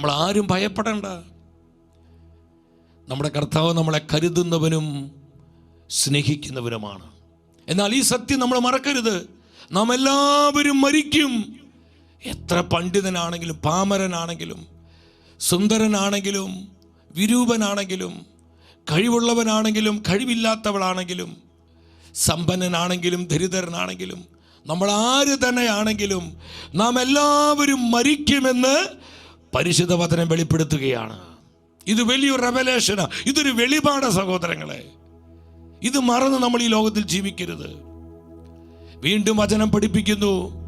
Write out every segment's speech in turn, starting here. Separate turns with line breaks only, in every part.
നമ്മൾ ആരും ഭയപ്പെടേണ്ട. നമ്മുടെ കർത്താവ് നമ്മളെ കരുതുന്നവനും സ്നേഹിക്കുന്നവനുമാണ്. എന്നാൽ ഈ സത്യം നമ്മൾ മറക്കരുത്. നാം എല്ലാവരും മരിക്കും. എത്ര പണ്ഡിതനാണെങ്കിലും പാമരനാണെങ്കിലും സുന്ദരനാണെങ്കിലും വിരൂപനാണെങ്കിലും കഴിവുള്ളവനാണെങ്കിലും കഴിവില്ലാത്തവളാണെങ്കിലും സമ്പന്നനാണെങ്കിലും ദരിദ്രനാണെങ്കിലും നമ്മൾ ആര് തന്നെയാണെങ്കിലും നാം എല്ലാവരും മരിക്കുമെന്ന് പരിശുദ്ധ വചനം വെളിപ്പെടുത്തുകയാണ്. ഇത് വലിയൊരു റെവലേഷനാണ് ഇതൊരു വെളിപാട സഹോദരങ്ങളെ. ഇത് മറന്ന് നമ്മൾ ഈ ലോകത്തിൽ ജീവിക്കരുത്. വീണ്ടും വചനം പഠിപ്പിക്കുന്നു.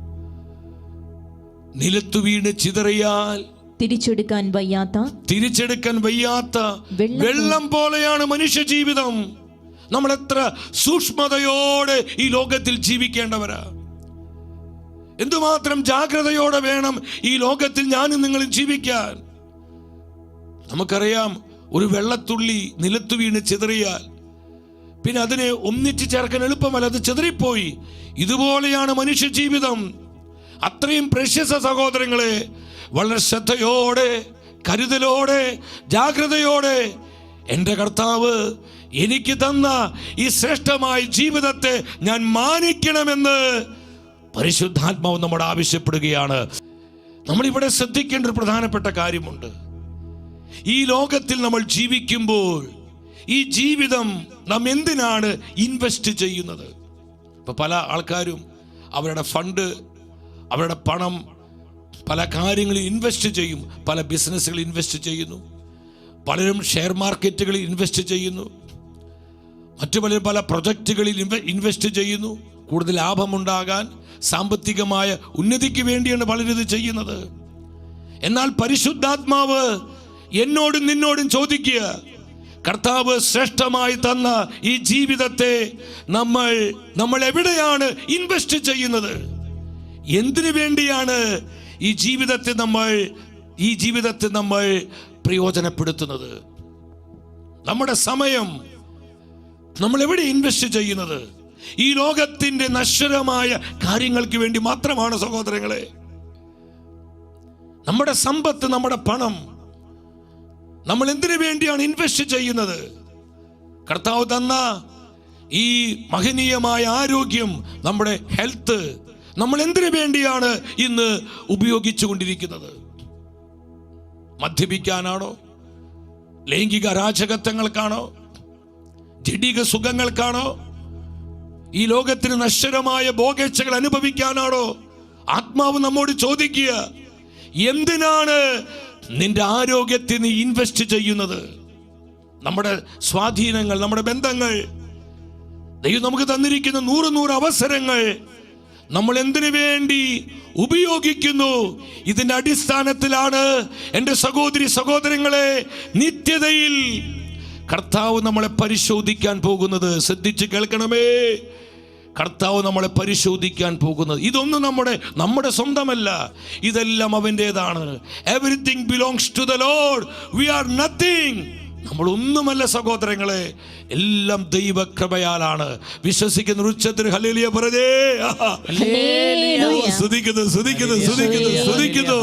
നിലത്തു വീണ് ചിതറിയാൽ
തിരിച്ചെടുക്കാൻ വയ്യാത്ത
തിരിച്ചെടുക്കാൻ വയ്യാത്ത
വെള്ളം
വെള്ളം പോലെയാണ് മനുഷ്യ ജീവിതം നമ്മൾ എത്ര സൂക്ഷ്മതയോടെ ഈ ലോകത്തിൽ ജീവിക്കേണ്ടവരാ. എന്തുമാത്രം ജാഗ്രതയോടെ വേണം ഈ ലോകത്തിൽ ഞാനും നിങ്ങളും ജീവിക്കാൻ? നമുക്കറിയാം ഒരു വെള്ളത്തുള്ളി നിലത്തു വീണ് ചിതറിയാൽ പിന്നെ അതിനെ ഒന്നിച്ച് ചേർക്കാൻ എളുപ്പമല്ല അത് ചിതറിപ്പോയി. ഇതുപോലെയാണ് മനുഷ്യ ജീവിതം അത്രയും പ്രശസ്ത സഹോദരങ്ങളെ വളരെ ശ്രദ്ധയോടെ കരുതലോടെ ജാഗ്രതയോടെ എന്റെ കർത്താവ് എനിക്ക് തന്ന ഈ ശ്രേഷ്ഠമായ ജീവിതത്തെ ഞാൻ മാനിക്കണമെന്ന് പരിശുദ്ധാത്മാവ് നമ്മോട് ആവശ്യപ്പെടുകയാണ്. നമ്മളിവിടെ ശ്രദ്ധിക്കേണ്ട ഒരു പ്രധാനപ്പെട്ട കാര്യമുണ്ട്. ഈ ലോകത്തിൽ നമ്മൾ ജീവിക്കുമ്പോൾ ഈ ജീവിതം നാം എന്തിനാണ് ഇൻവെസ്റ്റ് ചെയ്യുന്നത്? ഇപ്പൊ പല ആൾക്കാരും അവരുടെ ഫണ്ട് അവരുടെ പണം പല കാര്യങ്ങളിൽ ഇൻവെസ്റ്റ് ചെയ്യും. പല ബിസിനസ്സുകളിൽ ഇൻവെസ്റ്റ് ചെയ്യുന്നു. പലരും ഷെയർ മാർക്കറ്റുകളിൽ ഇൻവെസ്റ്റ് ചെയ്യുന്നു. മറ്റു പലരും പല പ്രൊജക്റ്റുകളിൽ ഇൻവെസ്റ്റ് ചെയ്യുന്നു. കൂടുതൽ ലാഭമുണ്ടാകാൻ സാമ്പത്തികമായ ഉന്നതിക്ക് വേണ്ടിയാണ് ഇത് ചെയ്യുന്നത്. എന്നാൽ പരിശുദ്ധാത്മാവ് എന്നോടും നിന്നോടും ചോദിക്കുക കർത്താവ് ശ്രേഷ്ഠമായി തന്ന ഈ ജീവിതത്തെ നമ്മൾ നമ്മൾ എവിടെയാണ് ഇൻവെസ്റ്റ് ചെയ്യുന്നത്? എന്തിനു വേണ്ടിയാണ് ഈ ജീവിതത്തെ നമ്മൾ ഈ ജീവിതത്തെ നമ്മൾ പ്രയോജനപ്പെടുത്തുന്നത്? നമ്മുടെ സമയം നമ്മൾ എവിടെ ഇൻവെസ്റ്റ് ചെയ്യുന്നത്? ഈ ലോകത്തിന്റെ നശ്വരമായ കാര്യങ്ങൾക്ക് വേണ്ടി മാത്രമാണ് സഹോദരങ്ങളെ. നമ്മുടെ സമ്പത്ത് നമ്മുടെ പണം നമ്മൾ എന്തിനു വേണ്ടിയാണ് ഇൻവെസ്റ്റ് ചെയ്യുന്നത്? കർത്താവ് തന്ന ഈ മഹനീയമായ ആരോഗ്യം നമ്മുടെ ഹെൽത്ത് നമ്മൾ എന്തിനു വേണ്ടിയാണ് ഇന്ന് ഉപയോഗിച്ചു കൊണ്ടിരിക്കുന്നത് മദ്യപിക്കാനാണോ? ലൈംഗിക അരാജകത്വങ്ങൾക്കാണോ? ജഡിക സുഖങ്ങൾക്കാണോ ഈ ലോകത്തിന് നശ്വരമായ ഭോഗേച്ഛകൾ അനുഭവിക്കാനാണോ? ആത്മാവ് നമ്മോട് ചോദിക്കുക എന്തിനാണ് നിന്റെ ആരോഗ്യത്തിൽ നീ ഇൻവെസ്റ്റ് ചെയ്യുന്നത്? നമ്മുടെ സ്വാധീനങ്ങൾ നമ്മുടെ ബന്ധങ്ങൾ ദൈവം നമുക്ക് തന്നിരിക്കുന്ന നൂറ് നൂറ് അവസരങ്ങൾ നമ്മൾ എന്തിനു വേണ്ടി ഉപയോഗിക്കുന്നു? ഇതിന്റെ അടിസ്ഥാനത്തിലാണ് എന്റെ സഹോദരി സഹോദരങ്ങളെ നിത്യതയിൽ കർത്താവ് നമ്മളെ പരിശോധിക്കാൻ പോകുന്നത്. ശ്രദ്ധിച്ച് കേൾക്കണമേ. കർത്താവ് നമ്മളെ പരിശോധിക്കാൻ പോകുന്നത്. ഇതൊന്നും നമ്മുടെ നമ്മുടെ സ്വന്തമല്ല. ഇതെല്ലാം അവന്റെതാണ് everything belongs to the lord we are nothing നമ്മളൊന്നുമല്ല സഹോദരങ്ങളെ. എല്ലാം ദൈവകൃപയാലാണ്. വിശ്വസിക്കുന്ന ഉച്ചത്തിന് ഹലേലിയ പറഞ്ഞേ. ശ്രദ്ധിക്കുന്നു ശ്രദ്ധിക്കുന്നു ശ്രദ്ധിക്കുന്നു ശ്രദ്ധിക്കുന്നു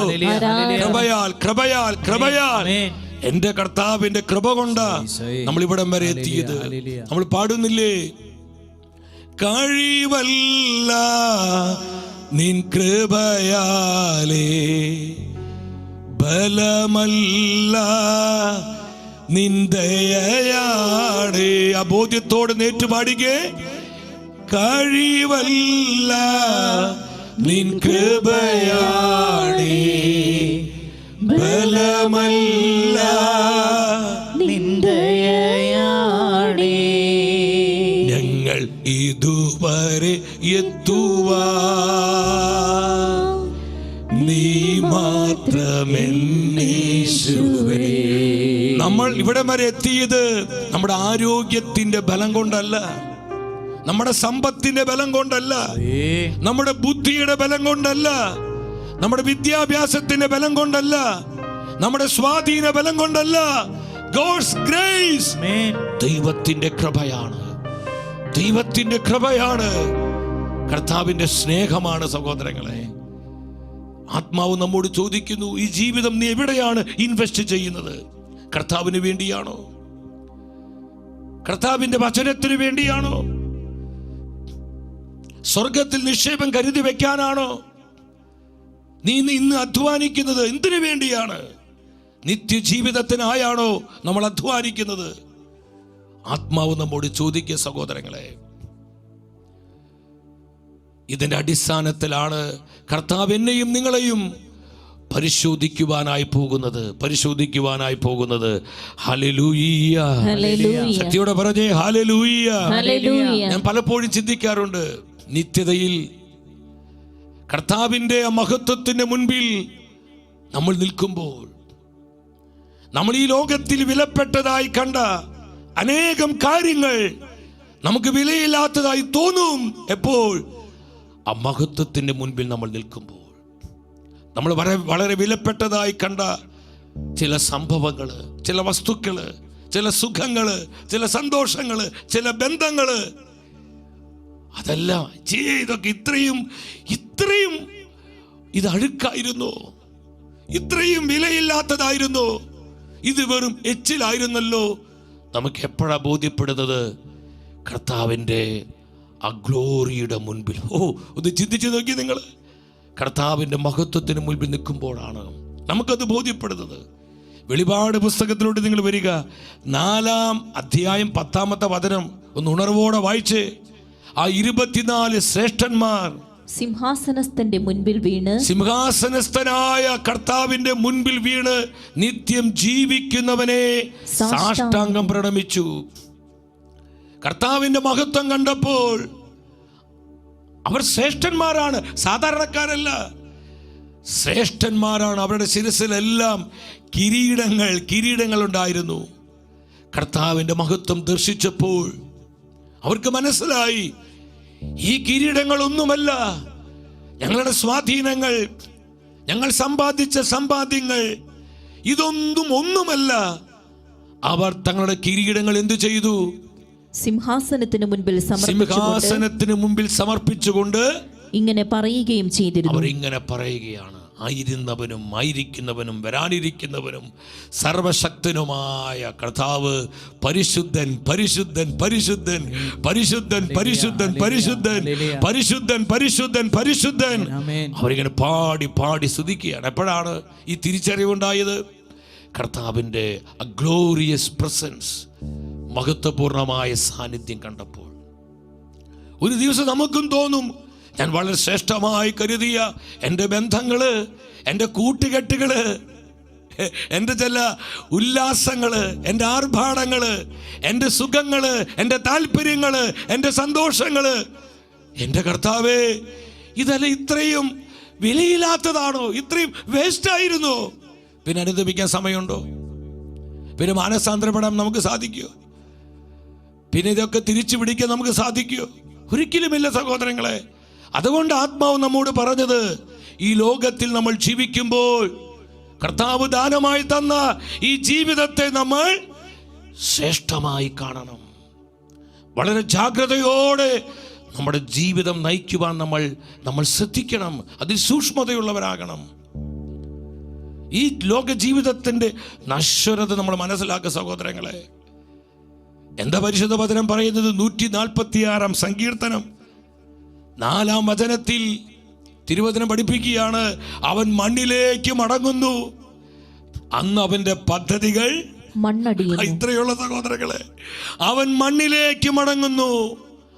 കൃപയാൽ കൃപയാൽ കൃപയാൽ. എന്റെ കർത്താവിന്റെ കൃപ കൊണ്ട് നമ്മൾ ഇവിടം വരെ എത്തിയത്. നമ്മൾ പാടുന്നില്ലേ? കഴിവല്ല നിൻ കൃപയാലേ ബലമല്ല നിന്ദയാടേ അബോധ്യത്തോട് ബോധ്യത്തോട് നേറ്റുപാടിക്കേ കഴിവല്ല നിൻ കൃപയാടേ ബലമല്ല നമ്മൾ ഇവിടെ വരെ എത്തിയത് നമ്മുടെ ആരോഗ്യത്തിന്റെ ബലം കൊണ്ടല്ല. നമ്മുടെ സമ്പത്തിന്റെ ബലം കൊണ്ടല്ല. നമ്മുടെ ബുദ്ധിയുടെ ബലം കൊണ്ടല്ല. നമ്മുടെ വിദ്യാഭ്യാസത്തിന്റെ ബലം കൊണ്ടല്ല. നമ്മുടെ സ്വാധീന ബലം കൊണ്ടല്ല. ഗോഡ്സ് ഗ്രേസ് ദൈവത്തിന്റെ കൃപയാണ്. ദൈവത്തിന്റെ കൃപയാണ്. കർത്താവിന്റെ സ്നേഹമാണ് സഹോദരങ്ങളെ. ആത്മാവ് നമ്മോട് ചോദിക്കുന്നു ഈ ജീവിതം നീ എവിടെയാണ് ഇൻവെസ്റ്റ് ചെയ്യുന്നത്? കർത്താവിന് വേണ്ടിയാണോ? കർത്താവിന്റെ വചനത്തിന് വേണ്ടിയാണോ? സ്വർഗത്തിൽ നിക്ഷേപം കരുതി വെക്കാനാണോ? നീ ഇന്ന് അധ്വാനിക്കുന്നത് എന്തിനു വേണ്ടിയാണ്? നിത്യജീവിതത്തിനായാണോ നമ്മൾ അധ്വാനിക്കുന്നത്? ആത്മാവ് നമ്മോട് ചോദിക്കുക സഹോദരങ്ങളെ ഇതിന്റെ അടിസ്ഥാനത്തിലാണ് കർത്താവ് എന്നെയും നിങ്ങളെയും പരിശോധിക്കുവാനായി പോകുന്നത് പരിശോധിക്കുവാനായി പോകുന്നത്.
ഹലലൂയ്യ
ശക്തിയോടെ പറഞ്ഞേ ഹാലലൂയ്യ ഞാൻ പലപ്പോഴും ചിന്തിക്കാറുണ്ട് നിത്യതയിൽ കർത്താവിന്റെ മഹത്വത്തിന്റെ മുൻപിൽ നമ്മൾ നിൽക്കുമ്പോൾ നമ്മൾ ഈ ലോകത്തിൽ വിലപ്പെട്ടതായി കണ്ട അനേകം കാര്യങ്ങൾ നമുക്ക് വിലയില്ലാത്തതായി തോന്നും എപ്പോൾ? ആ മഹത്വത്തിന്റെ മുൻപിൽ നമ്മൾ നിൽക്കുമ്പോൾ നമ്മൾ വളരെ വളരെ വിലപ്പെട്ടതായി കണ്ട ചില സംഭവങ്ങൾ ചില വസ്തുക്കൾ ചില സുഖങ്ങൾ ചില സന്തോഷങ്ങൾ ചില ബന്ധങ്ങൾ അതെല്ലാം ചേ ഇതൊക്കെ ഇത്രയും ഇത്രയും ഇത് അഴുക്കായിരുന്നു. ഇത്രയും വിലയില്ലാത്തതായിരുന്നു. ഇത് വെറും എച്ചിലായിരുന്നല്ലോ. നമുക്ക് എപ്പോഴാണ് ബോധ്യപ്പെടുന്നത്? കർത്താവിന്റെ ആ ഗ്ലോറിയുടെ മുൻപിൽ. ഓ ഒന്ന് ചിന്തിച്ചു നോക്കി നിങ്ങൾ കർത്താവിന്റെ മഹത്വത്തിന് മുൻപിൽ നിൽക്കുമ്പോഴാണ് നമുക്കത് ബോധ്യപ്പെടുന്നത്. വെളിപാട് പുസ്തകത്തിലോട്ട് നിങ്ങൾ വരിക. നാലാം അധ്യായം പത്താമത്തെ വചനം ഒന്ന് ഉണർവോടെ വായിച്ച്. ആ ഇരുപത്തിനാല് ശ്രേഷ്ഠന്മാർ
സിംഹാസനസ്ഥന്റെ മുൻപിൽ വീണ്.
സിംഹാസനസ്ഥനായ കർത്താവിന്റെ മുൻപിൽ വീണ്. നിത്യം ജീവിക്കുന്നവനെ സാഷ്ടാംഗം പ്രണമിച്ചു. കർത്താവിന്റെ മഹത്വം കണ്ടപ്പോൾ അവർ ശ്രേഷ്ഠന്മാരാണ് സാധാരണക്കാരല്ല. ശ്രേഷ്ഠന്മാരാണ് അവരുടെ ശിരസിലെല്ലാം കിരീടങ്ങൾ കിരീടങ്ങൾ ഉണ്ടായിരുന്നു കർത്താവിന്റെ മഹത്വം ദർശിച്ചപ്പോൾ അവർക്ക് മനസ്സിലായി ഈ കിരീടങ്ങളൊന്നുമല്ല. ഞങ്ങളുടെ സ്വാധീനങ്ങൾ ഞങ്ങൾ സമ്പാദിച്ച സമ്പാദ്യങ്ങൾ ഇതൊന്നും ഒന്നുമല്ല. അവർ തങ്ങളുടെ കിരീടങ്ങൾ എന്തു ചെയ്തു?
സിംഹാസനത്തിന് മുൻപിൽ സമർപ്പിച്ചുകൊണ്ട്
സിംഹാസനത്തിന് മുമ്പിൽ സമർപ്പിച്ചുകൊണ്ട്
ഇങ്ങനെ പറയുകയും ചെയ്തിരുന്നു.
അവർ ഇങ്ങനെ പറയുകയാണ്. ആയിരുന്നവനും ആയിരിക്കുന്നവനും വരാനിരിക്കുന്നവനും സർവശക്തനുമായ കർത്താവ് പരിശുദ്ധൻ പരിശുദ്ധൻ പരിശുദ്ധൻ പരിശുദ്ധൻ പരിശുദ്ധൻ പരിശുദ്ധൻ പരിശുദ്ധൻ പരിശുദ്ധൻ പരിശുദ്ധൻ. അവരിങ്ങനെ പാടി പാടി സ്തുതിക്കുകയാണ്. എപ്പോഴാണ് ഈ തിരിച്ചറിവുണ്ടായത്? കർത്താവിന്റെ ഗ്ലോറിയസ് പ്രസൻസ് മഹത്വപൂർണമായ സാന്നിധ്യം കണ്ടപ്പോൾ. ഒരു ദിവസം നമുക്കും തോന്നും ഞാൻ വളരെ ശ്രേഷ്ഠമായി കരുതിയ എന്റെ ബന്ധങ്ങൾ എന്റെ കൂട്ടുകെട്ടുകൾ എന്റെ ചില ഉല്ലാസങ്ങൾ എന്റെ ആർഭാടങ്ങൾ എന്റെ സുഖങ്ങൾ എന്റെ താല്പര്യങ്ങൾ എന്റെ സന്തോഷങ്ങൾ. എന്റെ കർത്താവേ ഇതല്ല ഇത്രയും വിലയില്ലാത്തതാണോ? ഇത്രയും വേസ്റ്റ് ആയിരുന്നോ പിന്നെ അനുദപിക്കാൻ സമയമുണ്ടോ? പിന്നെ മാനസാന്തരപ്പെടാൻ നമുക്ക് സാധിക്കുമോ? പിന്നെ ഇതൊക്കെ തിരിച്ചു പിടിക്കാൻ നമുക്ക് സാധിക്കുമോ ഒരിക്കലുമില്ല സഹോദരങ്ങളെ. അതുകൊണ്ട് ആത്മാവ് നമ്മോട് പറഞ്ഞത് ഈ ലോകത്തിൽ നമ്മൾ ജീവിക്കുമ്പോൾ കർത്താവ് ദാനമായി തന്ന ഈ ജീവിതത്തെ നമ്മൾ ശ്രേഷ്ഠമായി കാണണം. വളരെ ജാഗ്രതയോടെ നമ്മുടെ ജീവിതം നയിക്കുവാൻ നമ്മൾ നമ്മൾ ശ്രദ്ധിക്കണം. അതിൽ സൂക്ഷ്മതയുള്ളവരാകണം. ഈ ലോക ജീവിതത്തിന്റെ നശ്വരത നമ്മൾ മനസ്സിലാക്കുക സഹോദരങ്ങളെ. എന്താ പരിശുദ്ധ വചനം പറയുന്നത്? നൂറ്റി നാൽപ്പത്തിയാറാം സങ്കീർത്തനം. നാലാം വചനത്തിൽ തിരുവചനം പഠിപ്പിക്കുകയാണ്. അവൻ മണ്ണിലേക്ക് മടങ്ങുന്നു. അന്ന് അവന്റെ പദ്ധതികൾ ഇത്രയുള്ള സഹോദരങ്ങളെ അവൻ മണ്ണിലേക്ക് മടങ്ങുന്നു.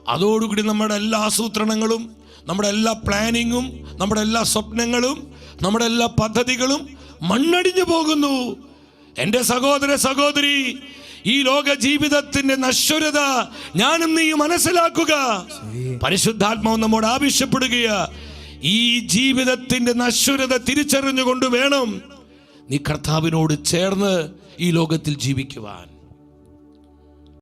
അതോടുകൂടി നമ്മുടെ എല്ലാ ആസൂത്രണങ്ങളും നമ്മുടെ എല്ലാ പ്ലാനിങ്ങും നമ്മുടെ എല്ലാ സ്വപ്നങ്ങളും നമ്മുടെ എല്ലാ പദ്ധതികളും മണ്ണടിഞ്ഞു പോകുന്നു. എന്റെ സഹോദര സഹോദരി ഈ ലോക ജീവിതത്തിന്റെ നശ്വരത ഞാനും നീ മനസ്സിലാക്കുക. പരിശുദ്ധാത്മാവ് നമ്മോട് ആവശ്യപ്പെടുകയാ. ഈ ജീവിതത്തിന്റെ നശ്വരത തിരിച്ചറിഞ്ഞുകൊണ്ട് വേണം നീ കർത്താവിനോട് ചേർന്ന് ഈ ലോകത്തിൽ ജീവിക്കുവാൻ.